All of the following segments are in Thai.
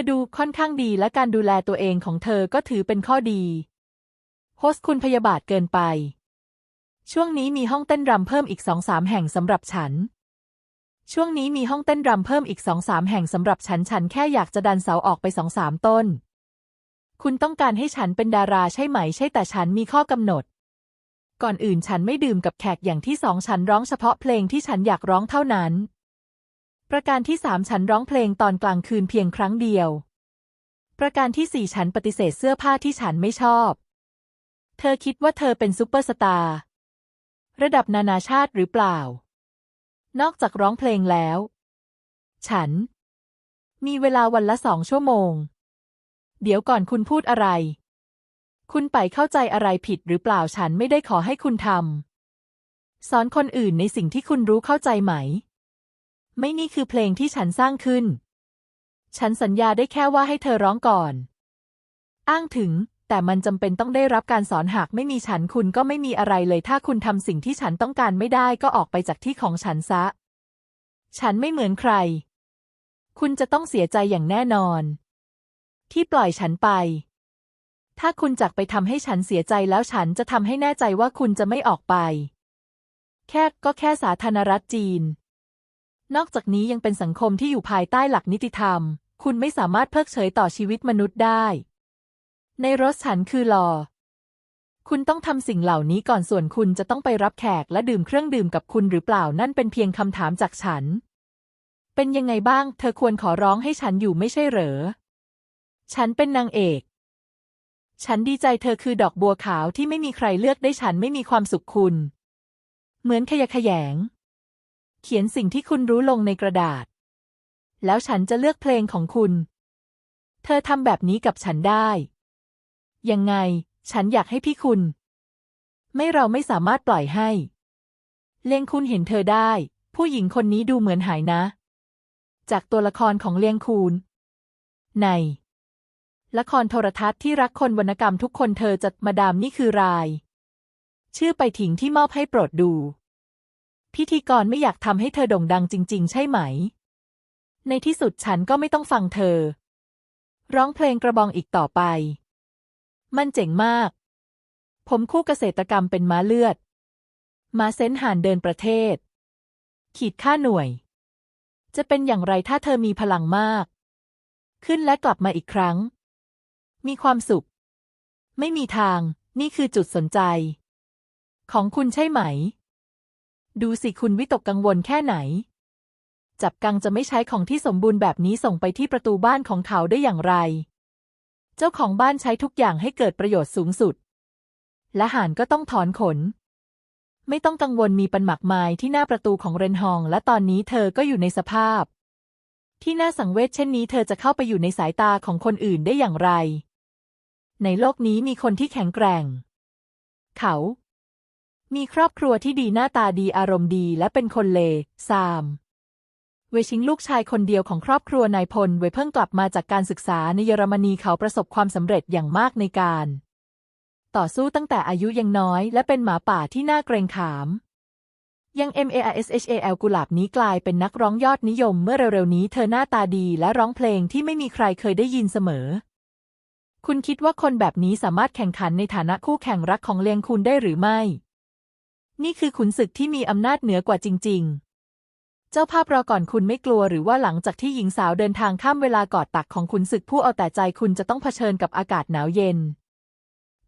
ธอดูค่อนข้างดีและการดูแลตัวเองของเธอก็ถือเป็นข้อดี โฮสคุณพยาบาทเกินไป ช่วงนี้มีห้องเต้นรำเพิ่มอีกสองสามแห่งสำหรับฉัน ช่วงนี้มีห้องเต้นรำเพิ่มอีกสองสามแห่งสำหรับฉัน ฉันแค่อยากจะดันเสาออกไปสองสามต้น คุณต้องการให้ฉันเป็นดาราใช่ไหม ใช่แต่ฉันมีข้อกำหนด ก่อนอื่นฉันไม่ดื่มกับแขกอย่างที่สองฉันร้องเฉพาะเพลงที่ฉันอยากร้องเท่านั้น ประการที่สามฉันร้องเพลงตอนกลางคืนเพียงครั้งเดียว ประการที่สี่ฉันปฏิเสธเสื้อผ้าที่ฉันไม่ชอบ เธอคิดว่าเธอเป็นซุปเปอร์สตาร์ ระดับนานาชาติหรือเปล่า นอกจากร้องเพลงแล้ว ฉัน มีเวลาวันละสองชั่วโมง เดี๋ยวก่อนคุณพูดอะไร คุณไปเข้าใจอะไรผิดหรือเปล่าฉันไม่ได้ขอให้คุณทำสอนคนอื่นในสิ่งที่คุณรู้เข้าใจไหม ไม่นี่คือเพลงที่ฉันสร้างขึ้น ฉันสัญญาได้แค่ว่าให้เธอร้องก่อน อ้างถึง แต่มันจำเป็นต้องได้รับการสอนหากไม่มีฉันคุณก็ไม่มีอะไรเลยถ้าคุณทำสิ่งที่ฉันต้องการไม่ได้ก็ออกไปจากที่ของฉันซะ ฉันไม่เหมือนใคร คุณจะต้องเสียใจอย่างแน่นอน ที่ปล่อยฉันไป ถ้าคุณจากไปทำให้ฉันเสียใจแล้วฉันจะทำให้แน่ใจว่าคุณจะไม่ออกไป แค่ก็แค่สาธารณรัฐจีน นอกจากนี้ยังเป็นสังคมที่อยู่ภายใต้หลักนิติธรรม คุณไม่สามารถเพิกเฉยต่อชีวิตมนุษย์ได้ ในรถฉันคือรอคุณต้องทำสิ่งเหล่านี้ก่อนส่วนคุณจะต้องไปรับแขกและดื่มเครื่องดื่มกับคุณหรือเปล่านั่นเป็นเพียงคำถามจากฉัน เป็นยังไงบ้าง เธอควรขอร้องให้ฉันอยู่ไม่ใช่เหรอ ฉันเป็นนางเอก ฉันดีใจเธอคือดอกบัวขาวที่ไม่มีใครเลือกได้ฉันไม่มีความสุขคุณ เหมือนขยะแขยง เขียนสิ่งที่คุณรู้ลงในกระดาษ แล้วฉันจะเลือกเพลงของคุณ เธอทำแบบนี้กับฉันได้ ยังไง ฉันอยากให้พี่คุณ ไม่เราไม่สามารถปล่อยให้ เลียงคุณเห็นเธอได้ ผู้หญิงคนนี้ดูเหมือนหายนะ จากตัวละครของเลียงคูนใน ละครโทรทัศน์ที่รักคนวรรณกรรมทุกคนเธอจะมาดามนี่คือราย ชื่อไปถิงที่มอบให้โปรดดู พิธีกรไม่อยากทำให้เธอโด่งดังจริง ๆ ใช่ไหม ในที่สุดฉันก็ไม่ต้องฟังเธอ ร้องเพลงกระบองอีกต่อไป มันเจ๋งมาก ผมคู่เกษตรกรรมเป็นม้าเลือด ม้าเซนหานเดินประเทศ ขีดค่าหน่วย จะเป็นอย่างไรถ้าเธอมีพลังมาก ขึ้นและกลับมาอีกครั้ง มีความสุข ไม่มีทาง นี่คือจุดสนใจ ของคุณใช่ไหม ดูสิคุณวิตกกังวลแค่ไหน จับกังจะไม่ใช้ของที่สมบูรณ์แบบนี้ส่งไปที่ประตูบ้านของเขาได้อย่างไร เจ้าของบ้านใช้ทุกอย่างให้เกิดประโยชน์สูงสุด และห่านก็ต้องถอนขน ไม่ต้องกังวลมีปันหมักไม้ที่หน้าประตูของเรนฮอง และตอนนี้เธอก็อยู่ในสภาพ ที่น่าสังเวชเช่นนี้ เธอจะเข้าไปอยู่ในสายตาของคนอื่นได้อย่างไร ในโลกนี้มีคนที่แข็งแกร่ง เขา มีครอบครัวที่ดีหน้าตาดีอารมณ์ดีและเป็นคนเลซาม เวชิงลูกชายคนเดียวของครอบครัวนายพลเวเพิ่งกลับมาจากการศึกษาในเยอรมนีเขาประสบความสำเร็จอย่างมากในการ ต่อสู้ตั้งแต่อายุยังน้อยและเป็นหมาป่าที่น่าเกรงขาม ยัง MARSHAL กุหลาบนี้กลายเป็นนักร้องยอดนิยมเมื่อเร็วๆนี้เธอหน้าตาดีและร้องเพลงที่ไม่มีใครเคยได้ยินเสมอคุณคิดว่าคนแบบนี้สามารถแข่งขันในฐานะคู่แข่งรักของเลียงคุณได้หรือไม่ นี่คือขุนศึกที่มีอำนาจเหนือกว่าจริง ๆ เจ้าภาพรอก่อนคุณไม่กลัวหรือว่าหลังจากที่หญิงสาวเดินทางข้ามเวลากอดตักของขุนศึกผู้เอาแต่ใจคุณจะต้องเผชิญกับอากาศหนาวเย็น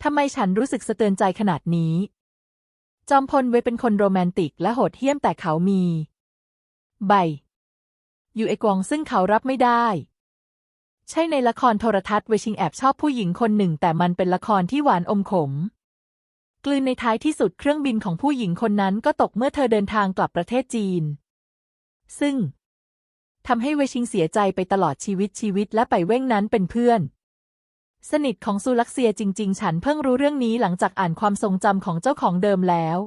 ทำไมฉันรู้สึกสะเตือนใจขนาดนี้ จอมพลเวเป็นคนโรแมนติกและโหดเหี้ยมแต่เขามี ใบ อยู่ไอกวองซึ่งเขารับไม่ได้ ใช่ในละครโทรทัศน์เวชิงแอบชอบผู้หญิงคนหนึ่ง แต่มันเป็นละครที่หวานอมขม กลืนในท้ายที่สุดเครื่องบินของผู้หญิงคนนั้นก็ตกเมื่อเธอเดินทางกลับประเทศจีน ซึ่งทำให้เวชิงเสียใจไปตลอดชีวิตชีวิตและไปเว้งนั้นเป็นเพื่อน สนิทของซูลักเซียจริง ๆ ฉันเพิ่งรู้เรื่องนี้หลังจากอ่านความทรงจำของเจ้าของเดิมแล้ว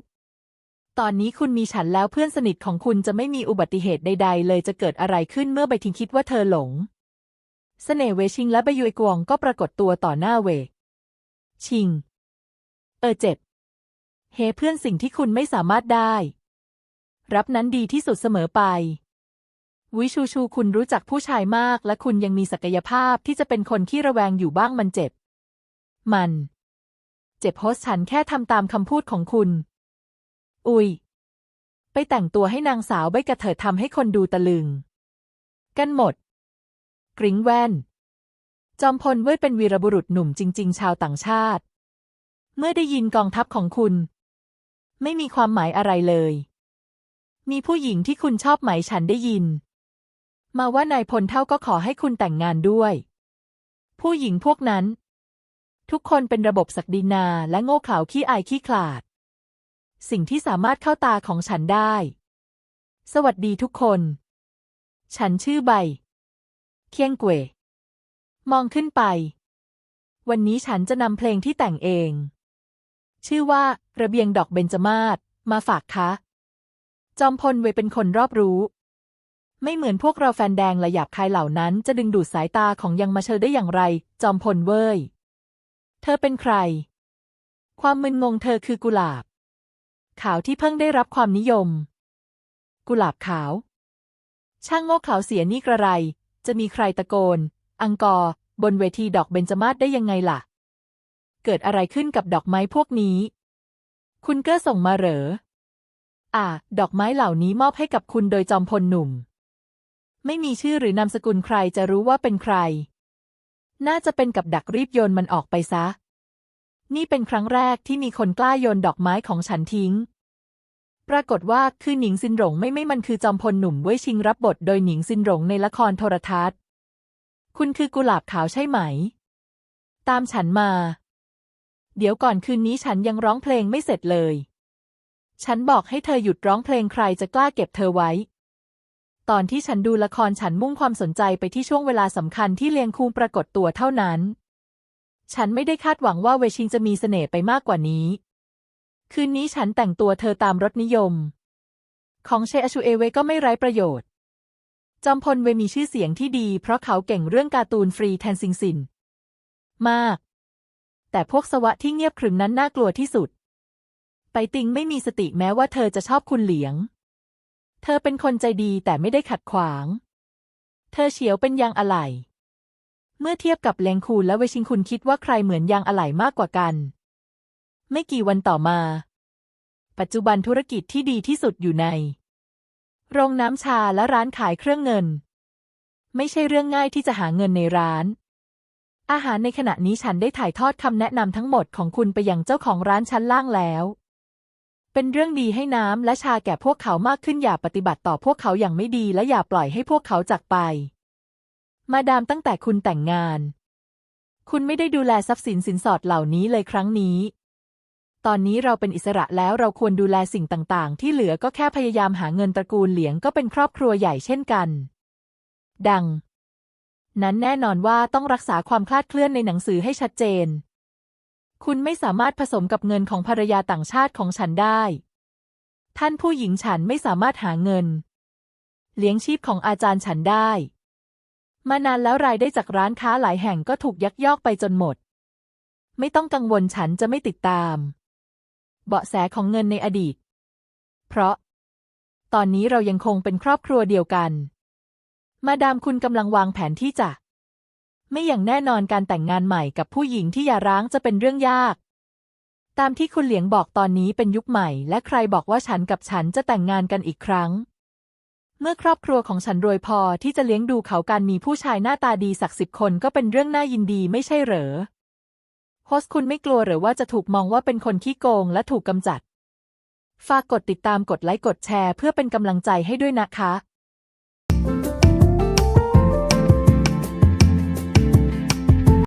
ตอนนี้คุณมีฉันแล้วเพื่อนสนิทของคุณจะไม่มีอุบัติเหตุใด ๆ เลยจะเกิดอะไรขึ้นเมื่อใบทิงคิดว่าเธอหลงเสน่ห์เวชิงและใบยุยกวงก็ปรากฏตัวต่อหน้าเว ชิง เออเจ็บ เฮเพื่อนสิ่งที่คุณไม่สามารถได้ รับนั้นดีที่สุดเสมอไป วิชูชูคุณรู้จักผู้ชายมาก และคุณยังมีศักยภาพที่จะเป็นคนขี้ระแวงอยู่บ้างมันเจ็บ มัน เจ็บโฮสฉันแค่ทำตามคำพูดของคุณ อุย ไปแต่งตัวให้นางสาวใบกระเถิดทำให้คนดูตะลึง กันหมด กริ้งแว่น จอมพลเวทเป็นวีรบุรุษหนุ่มจริง ๆ ชาวต่างชาติ เมื่อได้ยินกองทัพของคุณ ไม่มีความหมายอะไรเลย มีผู้หญิงที่คุณชอบไหมฉันได้ยิน มาว่านายพลเท่าก็ขอให้คุณแต่งงานด้วย ผู้หญิงพวกนั้น ทุกคนเป็นระบบศักดินาและโง่เขลาขี้อายขี้ขลาด สิ่งที่สามารถเข้าตาของฉันได้ สวัสดีทุกคน ฉันชื่อใบ เคียงเกวมองขึ้นไป วันนี้ฉันจะนำเพลงที่แต่งเอง ชื่อว่าระเบียงดอกเบญจมาศมาฝากคะจอมพลเวเป็นคนรอบรู้ ไม่เหมือนพวกเราแฟนแดงและหยาบคายเหล่านั้น จะดึงดูดสายตาของยังมาเชอได้อย่างไร จอมพลเว้ย เธอเป็นใคร ความมึนงงเธอคือกุหลาบ ขาวที่เพิ่งได้รับความนิยม กุหลาบขาว ช่างโง่ขลาเสียนี่กระไร จะมีใครตะโกน อังกอร์บนเวทีดอกเบญจมาศได้ยังไงล่ะ เกิดอะไรขึ้นกับดอกไม้พวกนี้ คุณเกอ้อส่งมาเหรอ อ่า ดอกไม้เหล่านี้มอบให้กับคุณโดยจอมพลหนุ่ม ไม่มีชื่อหรือนามสกุลใครจะรู้ว่าเป็นใคร น่าจะเป็นกับดักรีบโยนมันออกไปซะ นี่เป็นครั้งแรกที่มีคนกล้าโยนดอกไม้ของฉันทิ้ง ปรากฏว่าคือหนิงซินหลงไม่ไม่มันคือจอมพลหนุ่มเว่ยชิงรับบทโดยหนิงซินหลงในละครโทรทัศน์ คุณคือกุหลาบขาวใช่ไหม ตามฉันมา เดี๋ยวก่อนคืนนี้ฉันยังร้องเพลงไม่เสร็จเลย ฉันบอกให้เธอหยุดร้องเพลงใครจะกล้าเก็บเธอไว้ ตอนที่ฉันดูละครฉันมุ่งความสนใจไปที่ช่วงเวลาสำคัญที่เลียงคูงปรากฏตัวเท่านั้น ฉันไม่ได้คาดหวังว่าเวชิงจะมีเสน่ห์ไปมากกว่านี้ คืนนี้ฉันแต่งตัวเธอตามรสนิยม ของเชอชูเอเวก็ไม่ไร้ประโยชน์ จอมพลเวมีชื่อเสียงที่ดี เพราะเขาเก่งเรื่องการ์ตูนฟรีแทนซิงสิน มาก แต่พวกสวะที่เงียบขรึมนั้นน่ากลัวที่สุด ไปติงไม่มีสติแม้ว่าเธอจะชอบคุณเหลียง เธอเป็นคนใจดีแต่ไม่ได้ขัดขวาง เธอเฉียวเป็นยางอะไหล่เมื่อเทียบกับเลงคูนและเวชิงคุณคิดว่าใครเหมือนยางอะไหล่มากกว่ากัน ไม่กี่วันต่อมา ปัจจุบันธุรกิจที่ดีที่สุดอยู่ใน โรงน้ำชาและร้านขายเครื่องเงิน ไม่ใช่เรื่องง่ายที่จะหาเงินในร้าน อาหารในขณะนี้ฉันได้ถ่ายทอดคำแนะนำทั้งหมดของคุณไปยังเจ้าของร้านชั้นล่างแล้ว เป็นเรื่องดีให้น้ำและชาแก่พวกเขามากขึ้นอย่าปฏิบัติต่อพวกเขาอย่างไม่ดีและอย่าปล่อยให้พวกเขาจากไป มาดามตั้งแต่คุณแต่งงาน คุณไม่ได้ดูแลทรัพย์สินสินสอดเหล่านี้เลยครั้งนี้ ตอนนี้เราเป็นอิสระแล้วเราควรดูแลสิ่งต่าง ๆ ที่เหลือก็แค่พยายามหาเงินตระกูลเหลียงก็เป็นครอบครัวใหญ่เช่นกัน ดัง นั้นแน่นอนว่าต้องรักษาความคลาดเคลื่อนในหนังสือให้ชัดเจน คุณไม่สามารถผสมกับเงินของภรรยาต่างชาติของฉันได้ ท่านผู้หญิงฉันไม่สามารถหาเงิน เลี้ยงชีพของอาจารย์ฉันได้ มานานแล้วรายได้จากร้านค้าหลายแห่งก็ถูกยักยอกไปจนหมด ไม่ต้องกังวลฉันจะไม่ติดตาม เบาะแสของเงินในอดีต เพราะ ตอนนี้เรายังคงเป็นครอบครัวเดียวกัน มาดามคุณกำลังวางแผนที่จะ ไม่อย่างแน่นอนการแต่งงานใหม่กับผู้หญิงที่หย่าร้างจะเป็นเรื่องยาก ตามที่คุณเหลียงบอกตอนนี้เป็นยุคใหม่ และใครบอกว่าฉันกับฉันจะแต่งงานกันอีกครั้ง เมื่อครอบครัวของฉันรวยพอที่จะเลี้ยงดูเขาการมีผู้ชายหน้าตาดีสักสิบคนก็เป็นเรื่องน่ายินดีไม่ใช่เหรอโฮสคุณไม่กลัวหรือว่าจะถูกมองว่าเป็นคนขี้โกงและถูกกำจัด ฝากกดติดตามกดไลค์กดแชร์เพื่อเป็นกำลังใจให้ด้วยนะคะ